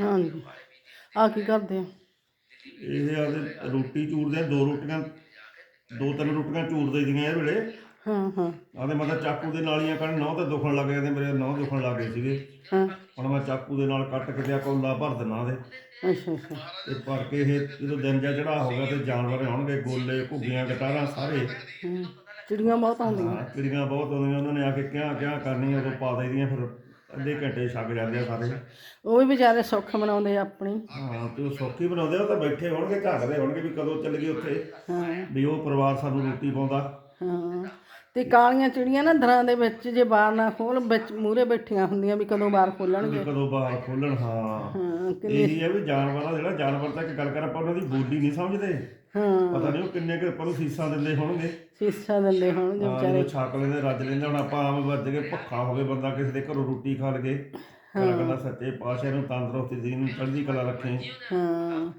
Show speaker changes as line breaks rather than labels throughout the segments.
ਹਾਂਜੀ ਆ ਕੀ ਕਰਦੇ ਆ?
ਇਹ ਆਦੇ ਰੋਟੀ ਚੂਰਦੇ ਆ ਦੋ ਰੋਟੀਆਂ ਦੋ ਤਿੰਨ ਰੋਟੀਆਂ ਚੂਰਦੇ ਦੀਆਂ ਇਹ ਵੇਲੇ।
ਹਾਂ ਹਾਂ।
ਆਦੇ ਮਤਲਬ ਚਾਕੂ ਦੇ ਨਾਲੀਆਂ ਕੱਢ ਨਹੁੰ ਤੇ ਦੁਖਣ ਲੱਗ ਜਾਂਦੇ ਮੇਰੇ ਨਹੁੰ ਦੁਖਣ ਲੱਗ ਗਏ ਸੀਗੇ।
ਹਾਂ।
ਹੁਣ ਮੈਂ ਚਾਕੂ ਦੇ ਨਾਲ ਕੱਟ ਕੇ ਤੇ ਆ ਕੌਲਾ ਭਰ ਦਿੰਨਾ ਦੇ
ਅੱਛਾ ਅੱਛਾ।
ਤੇ ਭਰ ਕੇ ਇਹ ਜਦੋਂ ਦਿਨ ਜਿਹਾ ਚੜਾ ਹੋ ਗਿਆ ਤੇ ਜਾਨਵਰ ਆਉਣਗੇ ਗੋਲੇ ਘੁੱਗੀਆਂ ਗਟਾਰਾਂ ਸਾਰੇ।
ਹੂੰ। ਚਿੜੀਆਂ ਬਹੁਤ ਆਉਂਦੀਆਂ।
ਹਾਂ ਚਿੜੀਆਂ ਬਹੁਤ ਆਉਂਦੀਆਂ ਉਹਨਾਂ ਨੇ ਆ ਕੇ ਕਿਆ ਕਿਆ ਕਰਨੀਆਂ ਉਦੋਂ ਪਾ ਦੇਈਆਂ ਫਿਰ ਅੱਧੇ ਘੰਟੇ ਛੱਕ ਜਾਂਦੇ ਆ ਸਾਰੇ।
ਉਹ ਵੀ ਵਿਚਾਰੇ ਸੁੱਖ ਮਨਾਉਂਦੇ ਆ ਆਪਣੀ।
ਹਾਂ ਤੇ ਉਹ ਸੌਖੀ ਬਣਾਉਂਦੇ ਆ ਉਹ ਤਾਂ ਬੈਠੇ ਹੋਣਗੇ ਝਾਕਦੇ ਹੋਣਗੇ ਵੀ ਕਦੋਂ ਚੱਲ ਗਏ ਉੱਥੇ।
ਹਾਂ।
ਵੀ ਉਹ ਪਰਿਵਾਰ ਸਾਨੂੰ ਰੋਟੀ ਪਾਉਂਦਾ।
ਹਾਂ। ਤੇ ਕਾਲੀਆਂ ਚਿੜੀਆਂ ਨਾ ਦਰਾਂ ਦੇ ਵਿੱਚ ਜੇ ਬਾਹਰ ਨਾ ਖੋਲ ਵਿੱਚ ਮੂਰੇ ਬੈਠੀਆਂ ਹੁੰਦੀਆਂ ਵੀ ਕਦੋਂ ਬਾਹਰ ਖੋਲਣਗੇ।
ਕਦੋਂ ਬਾਹਰ ਖੋਲਣ ਹਾਂ।
ਹਾਂ
ਇਹੀ ਹੈ ਵੀ ਜਾਨਵਰਾਂ ਦਾ ਜਿਹੜਾ ਜਾਨਵਰ ਤਾਂ ਇੱਕ ਗੱਲ ਕਰ ਆਪਾਂ ਉਹਨਾਂ ਦੀ ਬੋਲੀ ਨਹੀਂ ਸਮਝਦੇ।
ਹਾਂ।
ਪਤਾ ਨਹੀਂ ਉਹ ਕਿੰਨੇ ਕੁ ਆਪਾਂ ਨੂੰ ਫੀਸਾਂ ਦਿੰਦੇ ਹੋਣਗੇ।
ਸੀਸਾ ਦਿੰਦੇ ਹੋਣਗੇ
ਹਾਂ ਜਦੋਂ ਛਾਕ ਲੈਂਦੇ ਰੱਜ ਲੈਂਦੇ ਹੁਣ ਆਪਾਂ ਆਮ ਵੱਜ ਕੇ ਭੱਖਾ ਹੋਵੇ ਬੰਦਾ ਕਿਸੇ ਦੇ ਘਰੋਂ ਰੋਟੀ ਖਾ ਲਗੇ ਕਹਿੰਦਾ ਕਹਿੰਦਾ ਸੱਚੇ ਪਾਤਸ਼ਾਹ ਨੂੰ ਤੰਦਰੁਸਤੀ ਦੀ ਨੂੰ ਚੜ੍ਹਦੀ ਕਲਾ ਰੱਖੇ।
ਹਾਂ।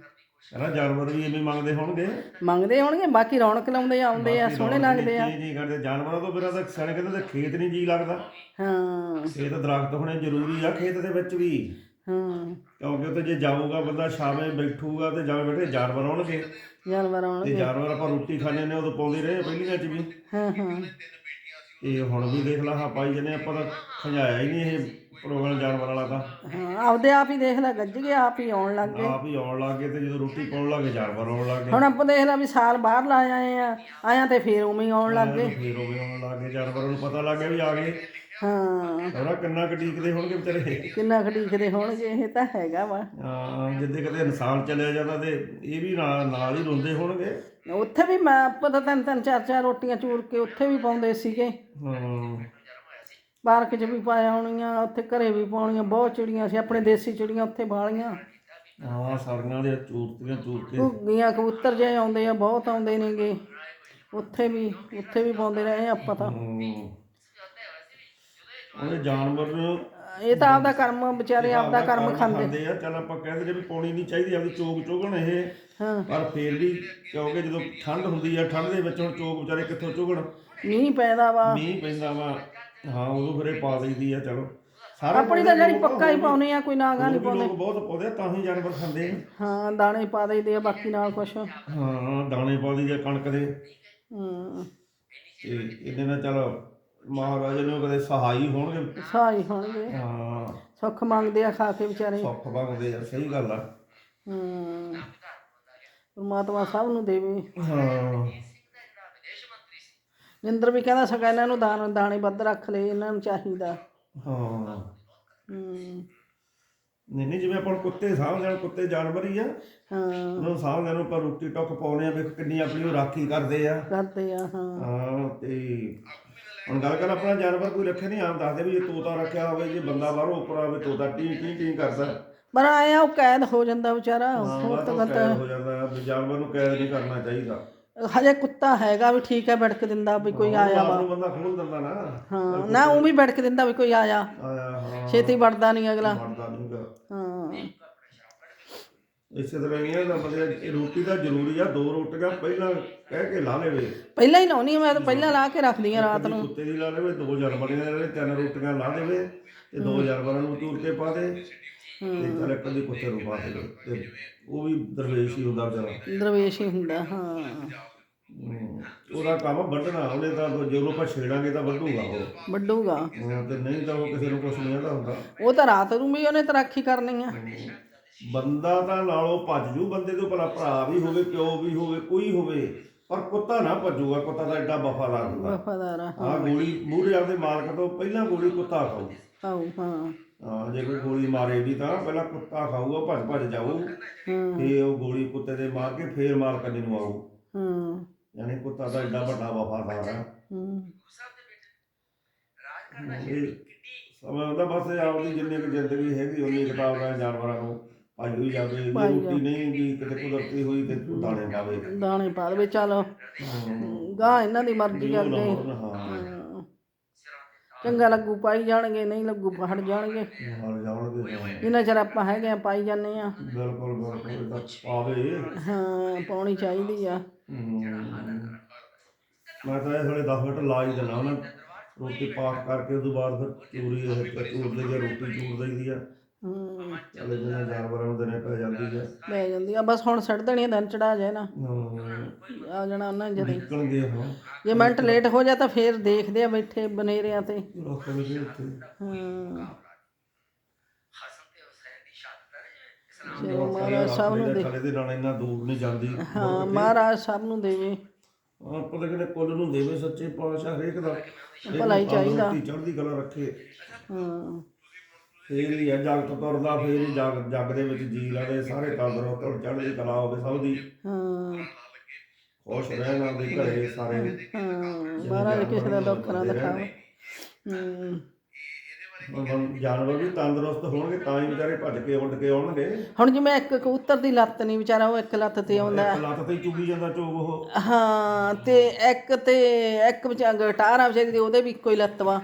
ਕਹਿੰਦਾ ਜਾਨਵਰ ਵੀ ਐਵੇਂ ਮੰਗਦੇ ਹੋਣਗੇ।
ਮੰਗਦੇ ਹੋਣਗੇ ਬਾਕੀ ਰੌਣਕ ਲਾਉਂਦੇ ਆਉਂਦੇ ਆ ਸੋਹਣੇ ਲੱਗਦੇ ਆ।
ਜੀ ਜੀ ਕਰਦੇ। ਜਾਨਵਰਾਂ ਤੋਂ ਬਿਨਾਂ ਤਾਂ ਸਿਆਣੇ ਕਹਿੰਦੇ ਤੇ ਖੇਤ ਨਹੀਂ ਜੀ ਲੱਗਦਾ।
ਹਾਂ।
ਖੇਤ ਦਰਖਤ ਹੋਣੇ ਜ਼ਰੂਰੀ ਆ ਖੇਤ ਦੇ ਵਿੱਚ ਵੀ।
ਹਾਂ।
ਕਿਉਂਕਿ ਉੱਥੇ ਜੇ ਜਾਊਗਾ ਬੰਦਾ ਸ਼ਾਮੇ ਬੈਠੂਗਾ ਤੇ ਜਾਵੇ ਬੈਠੇ ਜਾਨਵਰ ਆਉਣਗੇ।
ਜਾਨਵਰ
ਤੇ
ਆਉਣਗੇ
ਜਾਨਵਰ ਆਪਾਂ ਰੋਟੀ ਖਾਣੇ ਨੇ ਉਦੋਂ ਪਾਉਂਦੇ ਰਹੇ ਪਹਿਲੀਆਂ ਚ ਵੀ।
ਹਾਂ ਹਾਂ।
ਤੇ ਹੁਣ ਵੀ ਦੇਖ ਲਾ ਹਾਂ ਪਾਈ ਜਨੇ ਆਪਾਂ ਤਾਂ ਖੰਜਾਇਆ ਹੀ ਨਹੀਂ ਇਹ ਪ੍ਰੋਗਰਾਮ ਜਾਨਵਰ ਵਾਲਾ ਤਾਂ।
ਹਾਂ ਆਪਦੇ ਆਪ ਹੀ ਦੇਖ ਲੈ ਗੱਜ ਗਏ ਆਪ ਹੀ ਆਉਣ ਲੱਗ ਗਏ।
ਆਪ ਹੀ ਆਉਣ ਲੱਗ ਗਏ ਤੇ ਜਦੋਂ ਰੋਟੀ ਪਾਉਣ ਲੱਗੇ ਜਾਨਵਰ ਆਉਣ ਲੱਗ ਗਏ।
ਹੁਣ ਆਪਾਂ ਦੇਖ ਲੈ ਵੀ ਸਾਲ ਬਾਹਰ ਲਾ ਆਏ ਆ ਆਇਆ ਤੇ ਫੇਰ ਉਵੇਂ ਹੀ ਆਉਣ ਲੱਗ ਗਏ।
ਫੇਰ ਉਹ ਵੀ ਆਉਣ ਲੱਗ ਗਏ ਜਾਨਵਰਾਂ ਨੂੰ ਪਤਾ ਲੱਗ ਗਿਆ ਵੀ ਆ ਗਏ।
ਹਾਂ।
ਸਾਰਾ ਕਿੰਨਾ ਕਟੀਕਦੇ ਹੋਣਗੇ ਵਿਚਾਰੇ।
ਕਿੰਨਾ ਖੜੀਕਦੇ ਹੋਣਗੇ ਇਹ ਤਾਂ ਹੈਗਾ ਵਾ।
ਹਾਂ ਜਿੱਦੇ ਕਦੇ ਇਨਸਾਨ ਚਲਿਆ ਜਾਂਦਾ ਤੇ ਇਹ ਵੀ ਨਾਲ ਨਾਲ ਹੀ ਰੋਂਦੇ ਹੋਣਗੇ।
ਉੱਥੇ ਵੀ ਮੈਂ ਆਪਾਂ ਤਾਂ ਤਿੰਨ ਤਿੰਨ ਚਾਰ ਚਾਰ ਰੋਟੀਆਂ ਚੂਰ ਕੇ ਉੱਥੇ ਵੀ ਪਾਉਂਦੇ ਸੀਗੇ।
ਹਾਂ
ਪਾਰਕ 'ਚ ਵੀ ਪਾਇਆ ਹੋਣੀਆਂ ਉੱਥੇ ਘਰੇ ਵੀ ਪਾਉਣੀਆਂ ਬਹੁਤ ਚਿੜੀਆਂ ਸੀ ਆਪਣੇ ਦੇਸੀ ਚਿੜੀਆਂ ਉੱਥੇ ਬਾਲੀਆਂ
ਹਾਂ ਸਾਰੀਆਂ ਦੇ ਚੂਰਤੀਆਂ ਚੂਰ ਕੇ
ਘੁੱਗੀਆਂ ਕਬੂਤਰ ਜੇ ਆਉਂਦੇ ਆ ਬਹੁਤ ਆਉਂਦੇ ਨੇਗੇ। ਉੱਥੇ ਵੀ ਉੱਥੇ ਵੀ ਪਾਉਂਦੇ ਰਹੇ ਆਪਾਂ ਤਾਂ।
ਜਾਨਵਰ
ਇਹ ਤਾਂ ਆਪਦਾ ਕਰਮ ਵਿਚਾਰੇ ਆਪਦਾ ਕਰਮ ਖਾਂਦੇ।
ਆ। ਚੱਲ ਆਪਾਂ ਕਹਿੰਦੇ ਨੇ ਵੀ ਪਾਉਣੀ ਨਹੀਂ ਚਾਹੀਦੀ ਆਪਦੀ ਚੋਗ ਚੋਗਣ ਇਹ। ਪਰ ਫੇਰ ਵੀ ਕਿਉਂਕਿ ਜਦੋਂ ਠੰਡ ਹੁੰਦੀ ਆ ਠੰਡ ਦੇ ਵਿੱਚ ਹੁਣ ਚੋਗ ਵਿਚਾਰੇ ਕਿੱਥੋਂ ਚੋਗਣ?
ਮੀਂਹ ਪੈਦਾ ਵਾ।
ਮੀਂਹ ਪੈਂਦਾ ਵਾ। ਹਾਂ ਉਦੋਂ ਫਿਰ ਇਹ ਪਾ ਦਈਦੀ ਆ ਚਲੋ। ਸਾਰੇ
ਆਪਣੀ ਤਾਂ ਜਿਹੜੀ ਪੱਕਾ ਹੀ ਪਾਉਣੀ ਆ ਕੋਈ ਨਾਗਾ ਨਹੀਂ
ਲੋਕ ਲੋਕ ਬਹੁਤ ਪਾਉਂਦੇ ਤਾਂ ਹੀ ਜਾਨਵਰ ਖਾਂਦੇ
ਹਾਂ ਦਾਣੇ ਪਾ ਦਈਦੇ ਆ ਬਾਕੀ ਨਾਲ ਕੁਛ।
ਹਾਂ ਦਾਣੇ ਪਾ ਦਈਦੇ ਕਣਕ ਦੇ।
ਹੂੰ।
ਤੇ ਇਹਦੇ ਨਾਲ ਚਲ ਮਹਾਰਾਜ ਨੂੰ ਕਦੇ ਸਹਾਈ ਹੋਣਗੇ?
ਸਾਈ ਹੋਣਗੇ।
ਹਾਂ।
ਸੁੱਖ ਮੰਗਦੇ ਆ ਖਾ ਕੇ ਵਿਚਾਰੇ।
ਸੁੱਖ ਮੰਗਦੇ ਆ ਸਹੀ ਗੱਲ ਆ।
ਹੂੰ। ਪਰਮਾਤਮਾ ਸਭ ਨੂੰ ਦੇਵੇ।
ਹਾਂ।
ਨਿੰਦਰ ਵੀ ਕਹਿੰਦਾ ਸਗਾ ਇਹਨਾਂ ਨੂੰ ਦਾਣੇ ਦਾਣੇ ਵੱਧ ਰੱਖ ਲੈ ਇਹਨਾਂ ਨੂੰ ਚਾਹੀਦਾ।
ਹਾਂ।
ਹੂੰ।
ਨਹੀਂ ਨਹੀਂ ਜਿਵੇਂ ਆਪਾਂ ਕੁੱਤੇ ਆ ਕੁੱਤੇ ਜਾਨਵਰ ਹੀ ਆ।
ਹਾਂ।
ਉਹਨਾਂ ਸਾਹਮਣੇ ਨੂੰ ਆਪਾਂ ਰੋਟੀ ਟੁੱਕ ਪਾਉਣੇ ਆ ਵੇਖ ਕਿੰਨੀ ਆਪਣੀ ਉਹ ਰਾਖੀ ਕਰਦੇ ਆ।
ਕਰਦੇ ਆ ਹਾਂ।
ਹਾਂ ਤੇ ਹੁਣ ਗੱਲ ਕਰ ਆਪਣਾ ਜਾਨਵਰ ਕੋਈ ਰੱਖੇ ਨਹੀਂ ਆਮ ਦੱਸਦੇ ਵੀ ਜੇ ਤੋਤਾ ਰੱਖਿਆ ਹੋਵੇ ਜੇ ਬੰਦਾ ਬਾਹਰੋਂ ਉੱਪਰ ਆਵੇ ਤੋਤਾ ਟੀ ਟੀ ਟੀ ਕਰਦਾ।
ਪਰ ਆਇਆ ਉਹ ਕੈਦ ਹੋ ਜਾਂਦਾ ਵਿਚਾਰਾ
ਹਾਂ
ਹੋਰ ਤਾਂ
ਕੈਦ ਹੋ ਜਾਂਦਾ ਵੀ ਜਾਨਵਰ ਨੂੰ ਕੈਦ ਨਹੀਂ ਕਰਨਾ ਚਾਹੀਦਾ।
ਹਜੇ ਕੁੱਤਾ ਹੈਗਾ ਵੀ ਠੀਕ ਹੈ ਬੜਕ ਦਿੰਦਾ ਵੀ ਕੋਈ ਆਇਆ
ਆਪ
ਵਾ।
ਨੂੰ ਬੰਦਾ ਖੋਲ ਦਿੰਦਾ ਨਾ।
ਹਾਂ ਨਾ ਉਹ ਵੀ ਬੜਕ ਦਿੰਦਾ ਵੀ ਕੋਈ ਆਇਆ।
ਆਇਆ ਹਾਂ।
ਛੇਤੀ ਵੜਦਾ ਨਹੀਂ ਅਗਲਾ।
ਨਹੀਂਗਾ
ਹਾਂ।
ਇਸੇ ਤਰ੍ਹਾਂ ਇਹ ਦਾ ਮਤਲਬ ਇਹ ਰੋਟੀ ਦਾ ਜ਼ਰੂਰੀ ਆ ਦੋ ਰੋਟੀਆਂ ਪਹਿਲਾਂ ਕਹਿ ਕੇ ਲਾ ਲਵੇ।
ਪਹਿਲਾਂ ਹੀ ਲਾਉਣੀ ਆ, ਮੈਂ ਤਾਂ ਪਹਿਲਾਂ ਲਾ ਕੇ ਰੱਖਦੀ ਆ ਰਾਤ ਨੂੰ।
ਕੁੱਤੇ ਦੀ ਲਾ ਲਵੇ ਦੋ ਜਾਨਵਰਾਂ ਦੇ ਤਿੰਨ ਰੋਟੀਆਂ ਲਾ ਦੇਵੇ ਤੇ ਦੋ ਜਾਨਵਰਾਂ ਨੂੰ ਤੂਰ ਕੇ ਪਾ ਦੇ ਤੇ ਚੱਲ ਇੱਕ ਦੀ ਕੁੱਤੇ ਨੂੰ ਪਾ ਦੇ ਤੇ ਉਹ ਵੀ ਦਰਵੇਸ਼ ਹੀ ਹੁੰਦਾ ਵਿਚਾਰਾ।
ਦਰਵੇਸ਼ ਹੀ ਹੁੰਦਾ ਹਾਂ।
ਉਹਦਾ ਕੰਮ ਵੱਢਣਾ ਉਹਨੇ ਤਾਂ ਜਦੋਂ ਆਪਾਂ ਛੇੜਾਂਗੇ ਤਾਂ ਵੱਢੂਗਾ ਉਹ।
ਵੱਡੂਗਾ
ਹਾਂ, ਤੇ ਨਹੀਂ ਤਾਂ ਉਹ ਕਿਸੇ ਨੂੰ ਕੁਛ ਨਹੀਂ ਹੁੰਦਾ।
ਉਹ ਤਾਂ ਰਾਤ ਨੂੰ ਵੀ ਉਹਨੇ ਤਰਾਖੀ ਕਰਨੀ ਆ।
ਬੰਦਾ ਤਾਂ ਨਾਲੋਂ ਭੱਜ ਜੂ ਬੰਦੇ ਤੋਂ ਭਲਾ ਭਰਾ ਵੀ ਹੋਵੇ ਪਿਓ ਵੀ ਹੋਵੇ ਕੋਈ ਹੋਵੇ ਪਰ ਕੁੱਤਾ ਨਾ ਭੱਜੂਗਾ ਕੁੱਤਾ ਤਾਂ ਐਡਾ ਵਫਾਦਾਰ ਹੁੰਦਾ।
ਵਫਾਦਾਰ ਆ
ਆ ਗੋਲੀ ਮੂਹਰੇ ਆਪਦੇ ਮਾਲਕ ਤੋਂ ਪਹਿਲਾਂ ਗੋਲੀ ਕੁੱਤਾ ਖਾਊ।
ਆਉ ਹਾਂ।
ਹਾਂ ਜੇ ਕੋਈ ਗੋਲੀ ਮਾਰੇ ਵੀ ਤਾਂ ਪਹਿਲਾਂ ਕੁੱਤਾ ਖਾਊਗਾ ਭੱਜ ਭੱਜ ਜਾਊ।
ਹਾਂ।
ਤੇ ਉਹ ਗੋਲੀ ਕੁੱਤੇ ਦੇ ਮਾਰ ਕੇ ਫੇਰ ਮਾਰ ਕੰਨੇ ਨੂੰ ਆਊ।
ਹਾਂ।
ਯਾਨੀ ਕੁੱਤਾ ਤਾਂ ਐਡਾ ਵੱਡਾ ਵਫਾਦਾਰ ਆ।
ਹੂੰ।
ਇਹ ਸਮਾਂ ਹੁੰਦਾ ਬਸ ਆਪਦੀ ਜਿੰਨੀ ਕੁ ਜ਼ਿੰਦਗੀ ਹੈਗੀ ਉਨੀ ਕਿਤਾਬ ਦਾ ਜਾਨਵਰਾਂ ਨੂੰ ਹੋਈ ਜਾਵੇ ਜੇ ਰੋਟੀ ਨਹੀਂ ਵੀ ਕਿਤੇ ਕੁਦਰਤੀ ਹੋਈ ਤੇ ਦਾਣੇ ਪਾਵੇ।
ਦਾਣੇ ਪਾ ਦੇਵੇ ਚੱਲ। ਗਾਂ ਇਹਨਾਂ ਦੀ ਮਰਜ਼ੀ ਅੱਗੇ
ਹਾਂ।
ਹਾਂ। ਚੰਗਾ ਲੱਗੂ ਪਾਈ ਜਾਣਗੇ ਨਹੀਂ ਲੱਗੂ ਹਟ ਜਾਣਗੇ।
ਹਾਲ ਜਾਣਗੇ। ਹਾਂ।
ਜਿੰਨਾ ਚਿਰ ਆਪਾਂ ਹੈਗੇ ਆ ਪਾਈ ਜਾਂਦੇ ਆ।
ਬਿਲਕੁਲ ਬਿਲਕੁਲ ਇਹ ਤਾਂ ਪਾਵੇ।
ਹਾਂ ਪਾਉਣੀ ਚਾਹੀਦੀ ਆ।
ਹਮ। ਮੈਂ ਤਾਂ ਇਹ ਥੋੜੇ 10 ਮਿੰਟ ਲਾ ਹੀ ਦੇਣਾ ਉਹਨਾਂ ਰੋਟੀ ਪਾਕ ਕਰਕੇ ਉਦੋਂ ਬਾਅਦ ਫਿਰ ਚੂਰੀ ਇਹ ਚੂਰ ਦੀ ਰੋਟੀ ਚੂਰ ਲਈ ਦੀ ਆ।
ਹੂੰ।
ਚੱਲ ਜਿਹਨਾਂ ਜਾਨਵਰਾਂ ਨੂੰ ਦਿਨੇ ਪੈ ਜਾਂਦੀ ਹੈ
ਲੈ ਜਾਂਦੀ ਆ ਬਸ ਹੁਣ ਛੱਡ ਦੇਣੀ ਆ, ਦਿਨ ਚੜਾ ਜਾਏ ਨਾ। ਆ ਜਾਣਾ ਉਹਨਾਂ ਨੇ ਜਦੇ।
ਨਿਕਲਣਗੇ ਹਾਂ
ਜੇ ਮਿੰਟ ਲੇਟ ਹੋ ਜਾ ਤਾਂ ਫੇਰ ਦੇਖਦੇ ਆ ਬੈਠੇ ਬਨੇਰਿਆਂ ਤੇ।
ਲੋਕਾਂ ਦੇ ਉੱਥੇ।
ਹਾਂ। ਚਲੋ ਮਹਾਰਾਜ ਸਭ ਨੂੰ ਦੇ
ਥਲੇ ਦੇ ਨਾਲ ਇੰਨਾ ਦੂਰ ਨਹੀਂ ਜਾਂਦੀ।
ਹਾਂ ਮਹਾਰਾਜ ਸਭ ਨੂੰ ਦੇਵੇ।
ਆਪਾਂ ਤਾਂ ਕਹਿੰਦੇ ਕੁੱਲ ਨੂੰ ਦੇਵੇ ਸੱਚੇ ਪਾਤਸ਼ਾਹ ਹਰੇਕ ਦਾ
ਭਲਾਈ ਚਾਹੀਦਾ।
ਚੜ੍ਹਦੀ ਕਲਾ ਰੱਖੇ।
ਹਾਂ।
ਫੇਰ ਹੀ ਆ ਜਗਤ ਤੁਰਦਾ ਫੇਰ ਹੀ ਜਗ ਜਗ ਦੇ ਵਿੱਚ ਜੀ ਲਾਦੇ ਸਾਰੇ ਤੰਦਰੁਸਤ ਚੜ੍ਹਦੀ ਕਲਾ ਹੋਵੇ ਸਭ ਦੀ।
ਹਾਂ।
ਖੁਸ਼ ਰਹਿਣ ਆਪਦੇ ਘਰੇ ਸਾਰੇ।
ਹਾਂ ਮਹਾਰਾਜ ਕਿਸੇ ਦਾ ਦੁੱਖ ਨਾ ਦਿਖਾਵੇ ਹੂੰ।
ਜਾਨਵਰ ਵੀ ਤੰਦਰੁਸਤ ਹੋਣਗੇ ਤਾਂ ਹੀ ਵਿਚਾਰੇ ਭੱਜ ਕੇ ਉੱਡ ਕੇ ਆਉਣਗੇ।
ਹੁਣ ਜਿਵੇਂ ਇੱਕ ਕਬੂਤਰ ਦੀ ਲੱਤ ਨਹੀਂ ਵਿਚਾਰਾ ਉਹ ਇੱਕ ਲੱਤ ਤੇ ਆਉਂਦਾ
ਇੱਕ ਲੱਤ ਤੇ ਹੀ ਚੁਗੀ ਜਾਂਦਾ ਚੋਗ ਉਹ।
ਹਾਂ ਤੇ ਇੱਕ ਤੇ ਇੱਕ ਵਿਚਾਰ ਗਟਾਰਾ ਵਿਚਾਰੀ ਦੀ ਉਹਦੇ ਵੀ ਇੱਕੋ ਹੀ ਲੱਤ ਵਾ।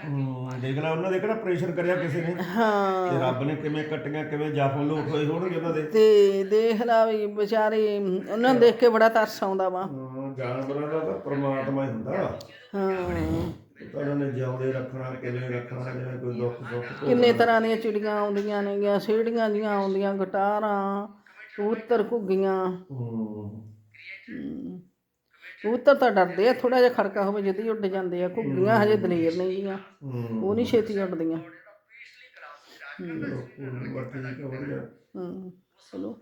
ਦੇਖ ਲੈ ਉਹਨਾਂ ਦੇ ਕਿਹੜਾ ਪ੍ਰੈਸ਼ਰ ਕਰਿਆ ਕਿਸੇ ਨੇ।
ਹਾਂ।
ਤੇ ਰੱਬ ਨੇ ਕਿਵੇਂ ਕੱਟੀਆਂ ਕਿਵੇਂ ਜ਼ਖਮ ਲੋਟ ਹੋਏ ਹੋਣਗੇ ਉਹਨਾਂ ਦੇ।
ਤੇ ਦੇਖ ਲਾ ਵੀ ਵਿਚਾਰੇ ਉਹਨਾਂ ਨੂੰ ਦੇਖ ਕੇ ਬੜਾ ਤਰਸ ਆਉਂਦਾ ਵਾ।
ਹਾਂ, ਜਾਨਵਰਾਂ ਦਾ ਤਾਂ ਪ੍ਰਮਾਤਮਾ ਹੀ ਹੁੰਦਾ।
ਹਾਂ।
ਉਹਨਾਂ ਨੇ ਜਿਉਂਦੇ ਰੱਖਣਾ ਕਿਵੇਂ ਰੱਖਣਾ ਜਿਵੇਂ ਕੋਈ ਦੁੱਖ ਸੁੱਖ ਭੋਗ-
ਕਿੰਨੇ ਤਰ੍ਹਾਂ ਦੀਆਂ ਚਿੜੀਆਂ ਆਉਂਦੀਆਂ ਨੇਗੀਆਂ ਸੀੜੀਆਂ ਜੀਆਂ ਆਉਂਦੀਆਂ ਗਟਾਰਾਂ ਕਬੂਤਰ ਘੁੱਗੀਆਂ। ਕਬੂਤਰ ਤਾਂ ਡਰਦੇ ਆ ਥੋੜਾ ਜਿਹਾ ਖੜਕਾ ਹੋਵੇ ਜਦੀ ਉੱਡ ਜਾਂਦੇ ਆ ਘੁੱਗੀਆਂ ਹਜੇ ਦਲੇਰ ਨਹੀਂ ਗੀਆਂ ਉਹ ਨਹੀਂ ਛੇਤੀ ਉੱਡਦੀਆਂ।
ਹਮ
ਚਲੋ।